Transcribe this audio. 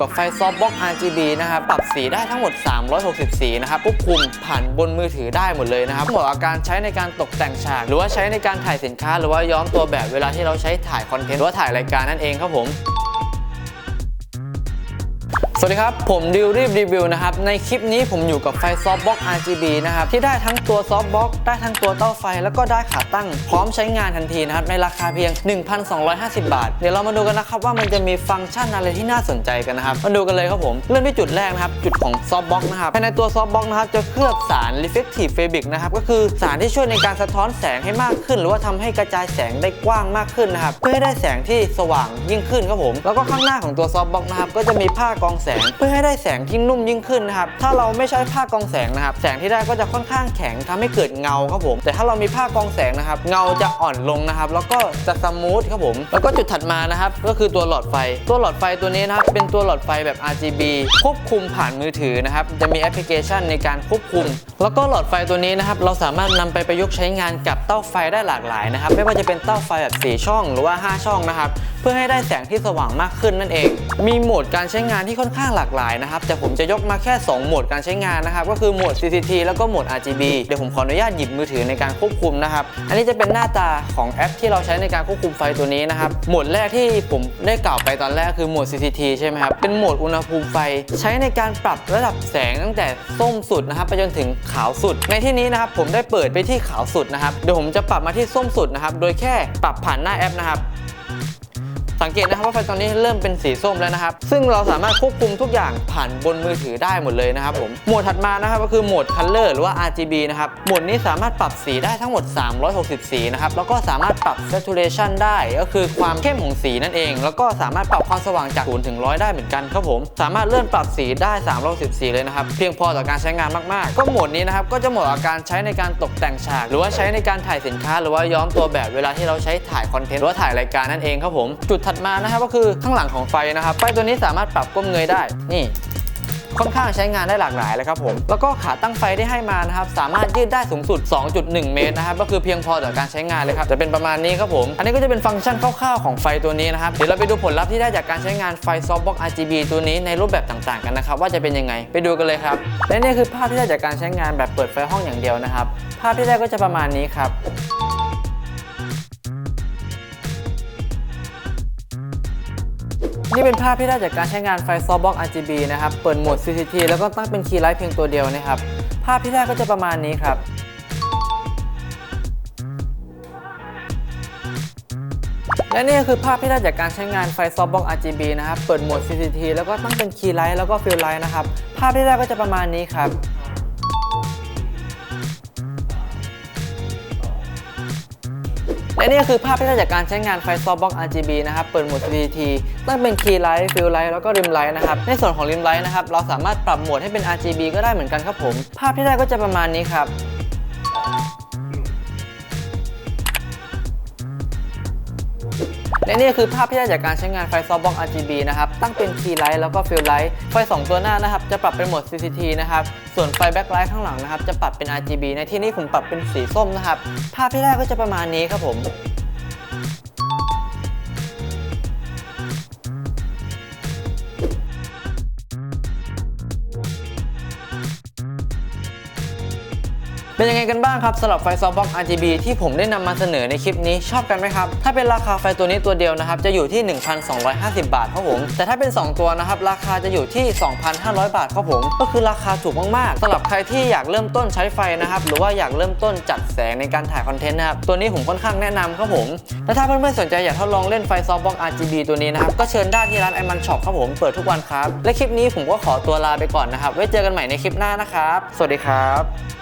กับไฟซอฟต์บ็อก RGB นะครับปรับสีได้ทั้งหมด 360 สีนะครับควบคุมผ่านบนมือถือได้หมดเลยนะครับเหมาะกับการใช้ในการตกแต่งฉาก หรือว่าใช้ในการถ่ายสินค้า หรือว่าย้อมตัวแบบเวลาที่เราใช้ถ่ายคอนเทนต์หรือว่าถ่ายรายการนั่นเองครับผม สวัสดีครับ ผมดิวรีบรีวิวนะครับ ในคลิปนี้ผมอยู่กับไฟซอฟต์บ็อก RGB นะครับ ที่ได้ทั้งตัวซอฟต์บ็อกได้ทั้งตัวเต้าไฟ แล้วก็ได้ขาตั้ง พร้อมใช้งานทันทีนะครับ ในราคาเพียง 1,250 บาท เดี๋ยวเรามาดูกันนะครับ ว่ามันจะมีฟังก์ชันอะไรที่น่าสนใจกันนะครับ มาดูกันเลยครับผม เริ่มที่จุดแรกนะครับ จุดของซอฟต์บ็อกนะครับภายในตัวซอฟต์บ็อกนะครับจะเคลือบสาร reflective fabric นะครับก็คือสารที่ช่วยในการสะท้อนแสงให้มากขึ้น หรือว่าทำให้กระจายแสงได้กว้างมากขึ้นนะครับเพื่อให้ได้แสงที่สว่างยิ่งขึ้นครับผมแล้วก็ข้างหน้าของตัวซอฟบ็อกนะครับก็จะมีผ้ากองแสง เพื่อให้ได้แสงที่นุ่มยิ่งขึ้นนะครับ ถ้าเราไม่ใช้ผ้ากองแสงนะครับ แสงที่ได้ก็จะค่อนข้างแข็งทำให้เกิดเงาครับผม แต่ถ้าเรามีผ้ากองแสงนะครับ เงาจะอ่อนลงนะครับ แล้วก็จะสมูทครับผม แล้วก็จุดถัดมานะครับ ก็คือตัวหลอดไฟ ตัวหลอดไฟตัวนี้นะครับ เป็นตัวหลอดไฟแบบ RGB ควบคุมผ่านมือถือนะครับ จะมีแอปพลิเคชันในการควบคุม แล้วก็หลอดไฟตัวนี้นะครับ เราสามารถนำไปประยุกต์ใช้งานกับเต้าไฟได้หลากหลายนะครับ ไม่ว่าจะเป็นเต้าไฟแบบ4ช่องหรือว่า 5 ช่องนะครับ เพื่อให้ได้แสงที่สว่างมากขึ้นนั่นเอง มีโหมดการใช้งานที่ค่อนข้างหลากหลายนะครับ แต่ผมจะยกมาแค่ 2 โหมดการใช้งานนะครับ ก็คือโหมด CCT แล้วก็โหมด RGB เดี๋ยวผมขออนุญาตหยิบมือถือในการควบคุมนะครับ อันนี้จะเป็นหน้าตาของแอปที่เราใช้ในการควบคุมไฟตัวนี้นะครับ โหมดแรกที่ผมได้กล่าวไปตอนแรกคือโหมด CCT ใช่ไหมครับ เป็นโหมดอุณหภูมิไฟ ใช้ในการปรับระดับแสงตั้งแต่ส้มสุดนะครับไปจนถึงขาวสุด ในที่นี้นะครับผมได้เปิดไปที่ขาวสุดนะครับ เดี๋ยวผมจะปรับมาที่ส้มสุดนะครับ โดยแค่ปรับผ่านหน้าแอปนะครับ สังเกตนะครับว่าไฟตอนนี้เริ่มเป็นสีส้มแล้วนะครับ ซึ่งเราสามารถควบคุมทุกอย่างผ่านบนมือถือได้หมดเลยนะครับผมโหมดถัดมานะครับก็คือโหมด Color หรือว่า RGB นะครับโหมดนี้สามารถปรับสีได้ทั้งหมด 360 สีนะครับแล้วก็สามารถปรับ saturation ได้ก็คือความเข้มของสีนั่นเอง แล้วก็สามารถปรับความสว่างจาก0ถึง100 ได้เหมือนกันครับผมสามารถเลื่อนปรับสีได้360สีเลยนะครับเพียงพอต่อการใช้งานมากๆ ก็โหมดนี้นะครับก็จะเหมาะกับการใช้ในการตกแต่งฉาก หรือว่าใช้ในการถ่ายสินค้า หรือว่าย้อมตัวแบบเวลาที่เราใช้ถ่ายคอนเทนต์หรือว่าถ่ายรายการนั่นเองครับผมจุดถัดมานะครับก็คือข้างหลังของไฟนะครับ ไฟตัวนี้สามารถปรับก้มเงยได้ นี่ ค่อนข้างใช้งานได้หลากหลายเลยครับผม แล้วก็ขาตั้งไฟที่ให้มานะครับ สามารถยืดได้สูงสุด 2.1 เมตรนะครับ ก็คือเพียงพอต่อการใช้งานเลยครับ จะเป็นประมาณนี้ครับผม อันนี้ก็จะเป็นฟังก์ชันคร่าวๆของไฟตัวนี้นะครับ เดี๋ยวเราไปดูผลลัพธ์ที่ได้จากการใช้งานไฟซอฟต์บ็อก RGB ตัวนี้ในรูปแบบต่างๆ กันนะครับ ว่าจะเป็นยังไง ไปดูกันเลยครับ และนี่คือภาพที่ได้จากการใช้งานแบบเปิดไฟห้องอย่างเดียวนะครับ ภาพที่ได้ก็จะประมาณนี้ครับ นี่เป็นภาพที่ได้จากการใช้งานไฟซอฟต์บ็อก RGB นะครับ เปิดโหมด CCT แล้วก็ตั้งเป็นคีย์ไลท์เพียงตัวเดียวนะครับ ภาพที่ได้ก็จะประมาณนี้ครับและนี่ก็คือภาพที่ได้จากการใช้งานไฟซอฟต์บ็อก RGB นะครับ เปิดโหมด CCT แล้วก็ตั้งเป็นคีย์ไลท์แล้วก็ฟิลไลท์นะครับ ภาพที่ได้ก็จะประมาณนี้ครับ และนี่ก็คือภาพที่ได้จากการใช้งานไฟซอฟต์บ็อก RGB นะครับ เปิดโหมด CCT ตั้งเป็น Key Light Fill Light แล้วก็ Rim Light นะครับ ในส่วนของ Rim Light นะครับ เราสามารถปรับโหมดให้เป็น RGB ก็ได้เหมือนกันครับผม ภาพที่ได้ก็จะประมาณนี้ครับ และนี่คือภาพที่ได้จากการใช้งานไฟซอฟต์บอง RGB นะครับ ตั้งเป็น Key Light แล้วก็ Fill Light ไฟ 2 ตัวหน้านะครับ จะปรับเป็นโหมด CCT นะครับ ส่วนไฟ Backlight ข้างหลังนะครับ จะปรับเป็น RGB ในที่นี้ผมปรับเป็นสีส้มนะครับ ภาพที่ได้ก็จะประมาณนี้ครับผม เป็นยังไงกันบ้างครับสำหรับไฟซอฟบ็อก RGB ที่ผมได้นำมาเสนอในคลิปนี้ชอบกันไหมครับ ถ้าเป็นราคาไฟตัวนี้ตัวเดียวนะครับ จะอยู่ที่ 1,250 บาทครับผม แต่ถ้าเป็น 2 ตัวนะครับ ราคาจะอยู่ที่ 2,500 บาทครับผม ก็คือราคาถูกมากๆสำหรับใครที่อยากเริ่มต้นใช้ไฟนะครับ หรือว่าอยากเริ่มต้นจัดแสงในการถ่ายคอนเทนต์นะครับ ตัวนี้ผมค่อนข้างแนะนำครับผม และถ้าเพื่อนๆสนใจอยากทดลองเล่นไฟซอฟบ็อก RGB ตัวนี้นะครับ ก็เชิญได้ที่ร้านไอมันช็อปครับผม เปิดทุกวันครับ และคลิปนี้ผมก็ขอตัวลาไปก่อนนะครับ ไว้เจอกันใหม่ในคลิปหน้านะครับ สวัสดีครับ